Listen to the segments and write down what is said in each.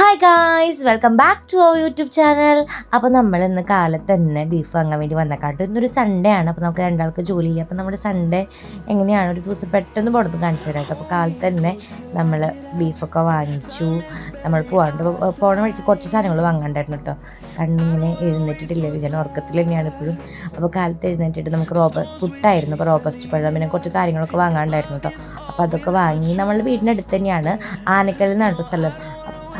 Hi guys welcome back to our YouTube channel അപ്പോൾ നമ്മൾ ഇന്ന് കാലത്ത് തന്നെ ബീഫ് വാങ്ങാൻ വേണ്ടി വന്നേക്കാട്ട് ഇന്നൊരു സൺഡേ ആണ്. അപ്പോൾ നമുക്ക് രണ്ടാൾക്ക് ജോലിയില്ല അപ്പോൾ നമ്മുടെ സൺഡേ എങ്ങനെയാണ്? ഒരു ദിവസം പെട്ടെന്ന് പുറത്ത് കാണിച്ചു തരാം കേട്ടോ. അപ്പോൾ കാലത്ത് തന്നെ നമ്മൾ ബീഫൊക്കെ വാങ്ങിച്ചു. നമ്മൾ പോകാണ്ട് പോണ വഴിക്ക് കുറച്ച് സാധനങ്ങൾ വാങ്ങാണ്ടായിരുന്നു കേട്ടോ. കണ്ണിങ്ങനെ എഴുന്നേറ്റിട്ടില്ല. വിജയൻ ഉറക്കത്തിൽ തന്നെയാണ് ഇപ്പോഴും. അപ്പോൾ കാലത്ത് എഴുന്നേറ്റിട്ട് നമുക്ക് റോബ പുട്ടായിരുന്നു. അപ്പോൾ റോബസ്റ്റ് പഴം പിന്നെ കുറച്ച് കാര്യങ്ങളൊക്കെ വാങ്ങാണ്ടായിരുന്നു കേട്ടോ. അപ്പോൾ അതൊക്കെ വാങ്ങി നമ്മൾ വീടിനടുത്ത് തന്നെയാണ് ആനക്കല്ലെന്നാണ് കേട്ടോ സ്ഥലം.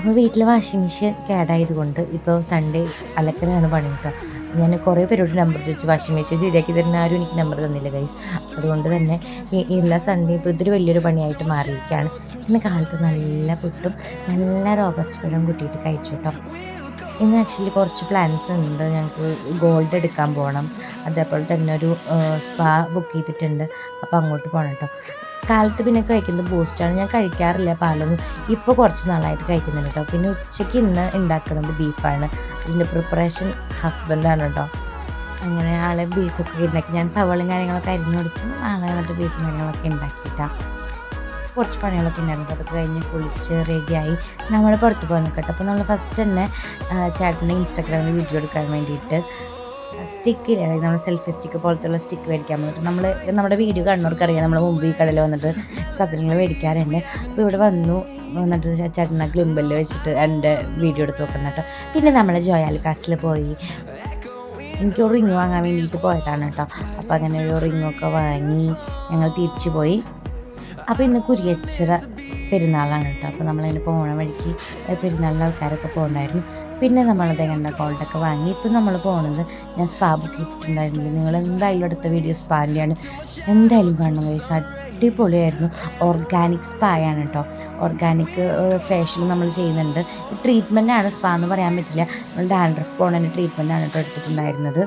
അപ്പോൾ വീട്ടിലെ വാഷിംഗ് മെഷീൻ കേടായതുകൊണ്ട് ഇപ്പോൾ സൺഡേ അലക്കലാണ് പണി ഞാൻ കുറേ പേരോട് നമ്പർ ചോദിച്ചു വാഷിംഗ് മെഷീൻ ശരിയാക്കി തരുന്ന ആരും എനിക്ക് നമ്പർ തന്നില്ല ഗൈസ് അതുകൊണ്ട് തന്നെ എല്ലാ സൺഡേ ഇപ്പോൾ ഇതൊരു വലിയൊരു പണിയായിട്ട് മാറിയിരിക്കുകയാണ് ഇന്ന് കാലത്ത് നല്ല പുട്ടും നല്ല റോബസ്റ്റ് പഴം കൂട്ടിയിട്ട് കഴിച്ചു കേട്ടോ ഇന്ന് ആക്ച്വലി കുറച്ച് പ്ലാൻസ് ഉണ്ട്. ഞങ്ങൾക്ക് ഗോൾഡ് എടുക്കാൻ പോകണം അതേപോലെ തന്നെ ഒരു സ്പാ ബുക്ക് ചെയ്തിട്ടുണ്ട്. അപ്പോൾ അങ്ങോട്ട് പോകണം കേട്ടോ കാലത്ത് പിന്നെ കഴിക്കുന്നത് ബൂസ്റ്റാണ് ഞാൻ കഴിക്കാറില്ല പാലൊന്നും. ഇപ്പോൾ കുറച്ച് നാളായിട്ട് കഴിക്കുന്നുണ്ട് കേട്ടോ പിന്നെ ഉച്ചയ്ക്ക് ഇന്ന് ഉണ്ടാക്കുന്നത് ബീഫാണ് ഇതിന്റെ പ്രിപ്പറേഷൻ ഹസ്ബൻഡാണ് കേട്ടോ അങ്ങനെ ആളെ ബീഫൊക്കെ ഉണ്ടാക്കി. ഞാൻ സവളും കാര്യങ്ങളൊക്കെ അരിഞ്ഞു കൊടുത്തു. ആളെ എന്നിട്ട് ബീഫും കാര്യങ്ങളൊക്കെ ഉണ്ടാക്കിയിട്ടാണ് കുറച്ച് പണികളൊക്കെ ഉണ്ടായിരുന്നു. അതൊക്കെ കഴിഞ്ഞ് കുളിച്ച് റെഡിയായി നമ്മൾ പുറത്ത് പോകാൻ നിൽക്കട്ടെ. അപ്പോൾ നമ്മൾ ഫസ്റ്റ് തന്നെ ചേട്ടന്റെ ഇൻസ്റ്റാഗ്രാമിൽ വീഡിയോ എടുക്കാൻ വേണ്ടിയിട്ട് സ്റ്റിക്ക് നമ്മൾ സെൽഫി സ്റ്റിക്ക് പോലത്തുള്ള സ്റ്റിക്ക് മേടിക്കാൻ വന്നിട്ട് നമ്മൾ നമ്മുടെ വീഡിയോ കാണുന്നവർക്ക് അറിയാം നമ്മൾ മുമ്പ് ഈ കടയിൽ വന്നിട്ട് സാധനങ്ങൾ മേടിക്കാറുണ്ട്. അപ്പോൾ ഇവിടെ വന്നു. വന്നിട്ട് ചേട്ടനെ ഗ്ലിമ്പലിൽ വെച്ചിട്ട് എന്റെ വീഡിയോ എടുത്ത് നോക്കുന്ന കേട്ടോ പിന്നെ നമ്മൾ ജോയാൽ കാസിൽ പോയി. എനിക്ക് റിങ് വാങ്ങാൻ വേണ്ടിയിട്ട് പോയതാണ് കേട്ടോ അപ്പോൾ അങ്ങനെ ഒരു റിങ്ങൊക്കെ വാങ്ങി ഞങ്ങൾ തിരിച്ചു പോയി. അപ്പോൾ ഇന്ന് കുരിയച്ചിറ പെരുന്നാളാണ് കേട്ടോ. അപ്പോൾ നമ്മളതിന് പോകണ വഴിക്ക് പെരുന്നാളിന്റെ ആൾക്കാരൊക്കെ പോകുന്നുണ്ടായിരുന്നു പിന്നെ നമ്മളത് കണ്ട ഗോൾഡൊക്കെ വാങ്ങി. ഇപ്പം നമ്മൾ പോണത് ഞാൻ സ്പാ ബുക്ക് ചെയ്തിട്ടുണ്ടായിരുന്നു. നിങ്ങൾ എന്തായാലും അടുത്ത വീഡിയോ സ്പാന്റെയാണ് എന്തായാലും കാണണം വയസ്സ് അടിപൊളിയായിരുന്നു. ഓർഗാനിക് സ്പായാണ് കേട്ടോ. ഓർഗാനിക് ഫേഷ്യൽ നമ്മൾ ചെയ്യുന്നുണ്ട്. ട്രീറ്റ്മെന്റാണ് സ്പാ എന്ന് പറയാൻ പറ്റില്ല. നമ്മൾ ഡാൻഡ്രഫ് പോണതിന്റെ ട്രീറ്റ്മെന്റാണ് കേട്ടോ എടുത്തിട്ടുണ്ടായിരുന്നത്.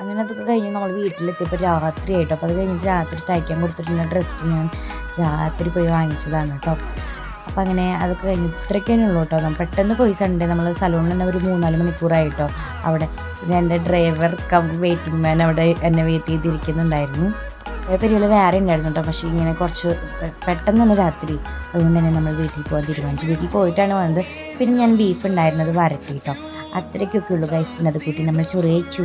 അങ്ങനെ അതൊക്കെ കഴിഞ്ഞ് നമ്മൾ വീട്ടിലെത്തിയപ്പോൾ രാത്രി ആയിട്ടോ അപ്പോൾ അത് കഴിഞ്ഞിട്ട് രാത്രി തയ്ക്കാൻ കൊടുത്തിട്ടുള്ള ഡ്രസ്സ് ഞാൻ രാത്രി പോയി വാങ്ങിച്ചതാണ് കേട്ടോ അപ്പോൾ അങ്ങനെ അതൊക്കെ കഴിഞ്ഞ് ഇത്രയ്ക്കേ ഉള്ളൂ കേട്ടോ പെട്ടെന്ന് പോയി സൺഡേ നമ്മൾ സലൂണിൽ തന്നെ ഒരു മൂന്നാൽ മണിക്കൂറായിട്ടോ. അവിടെ എന്റെ ഡ്രൈവർ കം വെയിറ്റിംഗ് മാൻ അവിടെ എന്നെ വെയിറ്റ് ചെയ്തിരിക്കുന്നുണ്ടായിരുന്നു. കുറേ പേരുകൾ വേറെ ഉണ്ടായിരുന്നു കേട്ടോ പക്ഷേ ഇങ്ങനെ കുറച്ച് പെട്ടെന്ന് തന്നെ രാത്രി. അതുകൊണ്ട് തന്നെ നമ്മൾ വീട്ടിൽ പോകാൻ തീരുമാനിച്ചു. വീട്ടിൽ പോയിട്ടാണ് വന്നത്. പിന്നെ ഞാൻ ബീഫ് ഉണ്ടായിരുന്നത് വരട്ടി കേട്ടോ അത്രയ്ക്കൊക്കെ ഉള്ളൂ ഗൈസ് പിന്നെ അത് കൂട്ടി നമ്മൾ ചൊറിയിച്ചു.